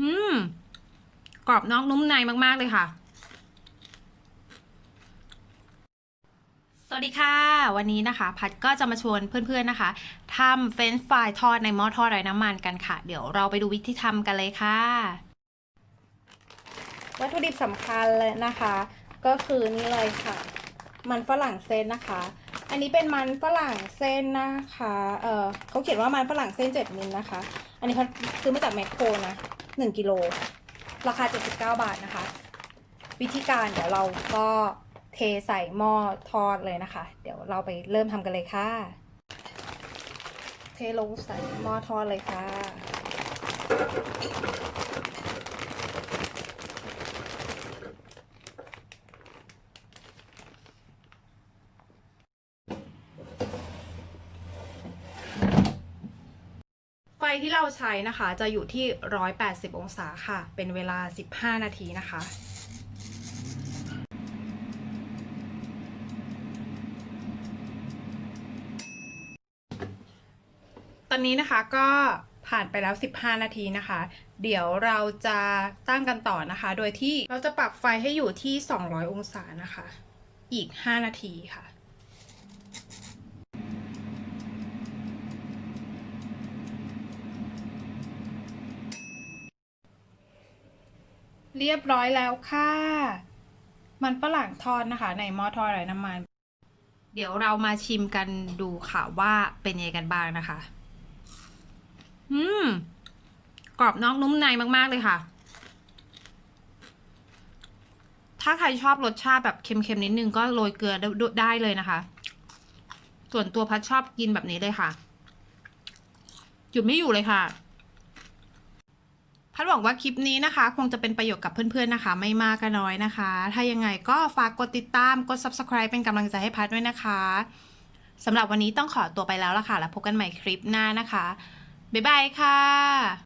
อืม กรอบนอกนุ่มในมาก ๆ เลยค่ะ สวัสดีค่ะ วันนี้นะคะ พัดก็จะมาชวนเพื่อน ๆ นะคะทำเฟรนช์ฟรายทอดในหม้อทอดไร้น้ำมันกันค่ะ เดี๋ยวเราไปดูวิธีทำกันเลยค่ะ วัตถุดิบสำคัญเลยนะคะ ก็คือนี่เลยค่ะ มันฝรั่งเส้นนะคะอันนี้เป็นมันฝรั่งเส้นนะคะ เออเขาเขียนว่ามันฝรั่งเส้น7มิลนะคะ อันนี้เขาซื้อมาจากแมคโครนะ 1กิโลราคา 79 บาทนะคะ วิธีการเดี๋ยวเราก็เทใส่หม้อทอดเลยนะคะ เดี๋ยวเราไปเริ่มทำกันเลยค่ะ เทลงใส่หม้อทอดเลยค่ะ ที่เราใช้นะคะ จะอยู่ที่ 180 องศาค่ะ เป็นเวลา 15 นาทีนะคะ ตอนนี้นะคะก็ผ่านไปแล้ว 15 นาทีนะคะ เดี๋ยวเราจะตั้งกันต่อนะคะ โดยที่เราจะปรับไฟให้อยู่ที่ 200 องศานะคะ อีก 5 นาทีค่ะ เรียบร้อยแล้วค่ะ มันฝรั่งทอดนะคะ ในหม้อทอดไร้น้ำมัน เดี๋ยวเรามาชิมกันดูค่ะว่าเป็นยังไงกันบ้างนะคะ อืม กรอบนอกนุ่มในมาก ๆ เลยค่ะ ถ้าใครชอบรสชาติแบบเค็ม ๆ นิดนึงก็โรยเกลือได้เลยนะคะ ส่วนตัวพัดชอบกินแบบนี้เลยค่ะ หยุดไม่อยู่เลยค่ะ พัดหวังว่าคลิปนี้นะคะ คงจะเป็นประโยชน์กับเพื่อนๆนะคะ ไม่มากก็น้อยนะคะ ถ้ายังไงก็ฝากกดติดตามกด subscribe เป็นกำลังใจให้พัดด้วยนะคะสำหรับวันนี้ต้องขอตัวไปแล้วละค่ะ แล้วพบกันใหม่คลิปหน้านะคะบ๊ายบายค่ะ